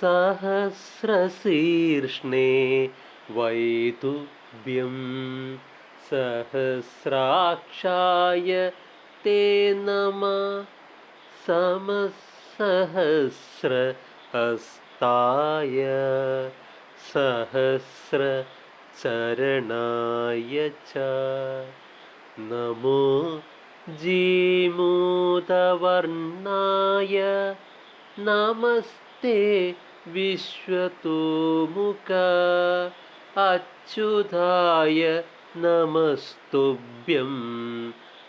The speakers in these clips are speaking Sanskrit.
सहस्रशीर्ष्णे वैतुभ्यं सहस्राक्षाय ते नमः। समसहस्रहस्ताय सहस्रचरणाय च। नमो जीमूतवर्णाय। नमस्ते विश्वतोमुख अच्युताय नमस्तुभ्यं।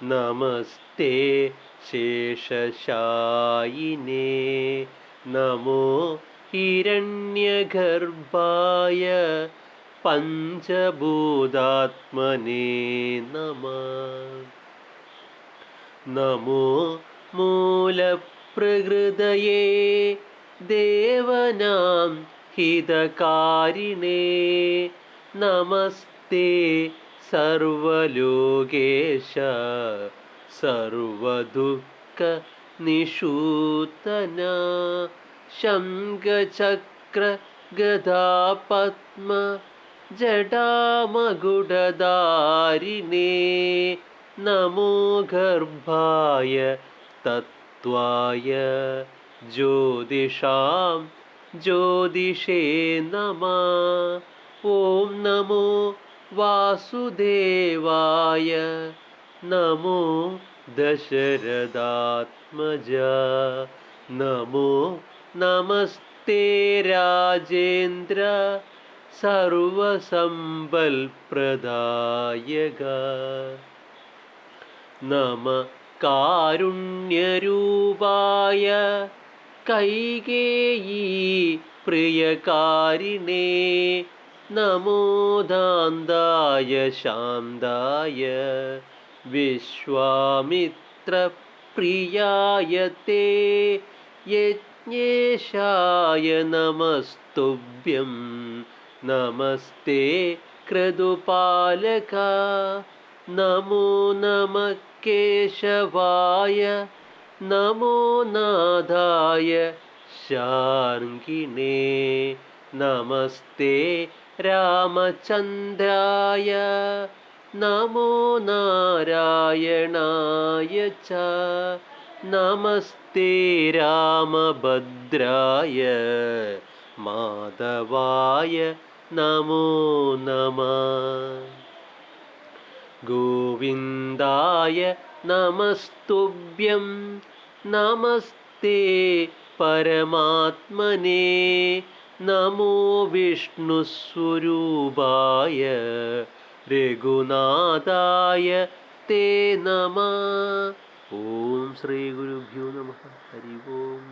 नमस्ते शेषशायिने। नमो हिरण्यगर्भाय पञ्चभूतात्मने नमः। नमो मूलप्रहृदये देवनां हितकारिणे। नमस्ते सर्वलोकेश सर्वदुःखनिषूतना। शङ्खचक्रगदापद्म जटामगुडधारिणे नमो गर्भाय तत्त्वाय ज्योतिषां ज्योतिषे नमः ॐ नमो वासुदेवाय नमो दशरथात्मज नमो नमस्ते राजेन्द्र सर्वसम्बल्प्रदायक नम कारुण्यरूपाय कैकेयी प्रियकारिणे नमो दान्दाय शान्दाय विश्वामित्रप्रियाय ते यज्ञेशाय नमस्तुभ्यं नमस्ते क्रतुपालका नमो नमः केशवाय नमो नादाय शार्ङ्गिणे नमस्ते रामचन्द्राय नमो नारायणाय च नमस्ते रामभद्राय माधवाय नमो नमः। गोविन्दाय नमस्तुभ्यं नमस्ते परमात्मने नमो विष्णुस्वरूपाय रघुनाथाय ते नमः ॐ श्रीगुरुभ्यो नमः हरि ओम्